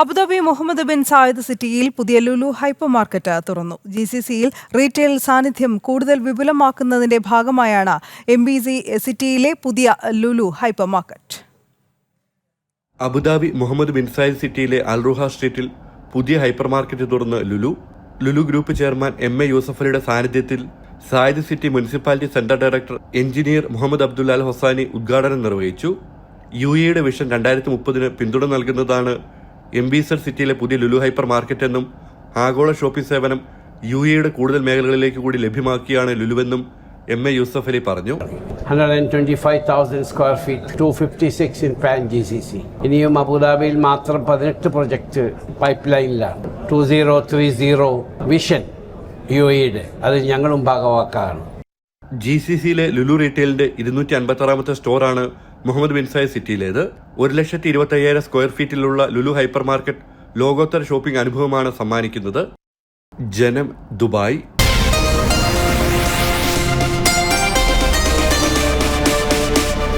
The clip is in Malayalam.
അബുദാബി മുഹമ്മദ് ബിൻ സായിദ് സിറ്റിയിൽ പുതിയ ലുലു ഹൈപ്പർ മാർക്കറ്റ് തുറന്നു. ജി സി സിയിൽ റീറ്റെയിൽ സാന്നിധ്യം കൂടുതൽ വിപുലമാക്കുന്നതിന്റെ ഭാഗമായാണ് എം ബി സി സിറ്റിയിലെ പുതിയ Lulu hypermarket. Abu Dhabi Mohammed bin Zayed സിറ്റിയിലെ അൽറുഹ സ്ട്രീറ്റിൽ പുതിയ ഹൈപ്പർ മാർക്കറ്റ് തുറന്ന് Lulu. Lulu group chairman M A യൂസഫലിയുടെ സാന്നിധ്യത്തിൽ Zayed city municipality centre director engineer Mohammed Abdul Al Hosani ഉദ്ഘാടനം നിർവഹിച്ചു. യു എയുടെ വിഷൻ രണ്ടായിരത്തി മുപ്പതിന് പിന്തുണ നൽകുന്നതാണ് എം ബി സെഡ് സിറ്റിയിലെ പുതിയ ലുലു ഹൈപ്പർ മാർക്കറ്റ് എന്നും ആഗോള ഷോപ്പിംഗ് സേവനം യു എയുടെ കൂടുതൽ മേഖലകളിലേക്ക് കൂടി ലഭ്യമാക്കിയാണ് ലുലുവെന്നും എം എ യൂസഫ് അലി പറഞ്ഞു. 125,000 square feet two fifty six in pan G C C ഇനിയും അബുദാബിയിൽ മാത്രം പതിനെട്ട് project pipe ലൈനിലാണ് two zero three zero vision U എയുടെ അത് ഞങ്ങളും ഭാഗവാക്കാണ് ജി സി സിയിലെ ലുലു റീറ്റെയിലിന്റെ ഇരുന്നൂറ്റി അൻപത്തി ആറാമത്തെ സ്റ്റോറാണ് മുഹമ്മദ് ബിൻസായ സിറ്റിയിലേത്. ഒരു ലക്ഷത്തി ഇരുപത്തി അയ്യായിരം സ്ക്വയർ ഫീറ്റിലുള്ള ലുലു ഹൈപ്പർ മാർക്കറ്റ് ലോകോത്തര ഷോപ്പിംഗ് അനുഭവമാണ് സമ്മാനിക്കുന്നത്. ജനം ദുബായ്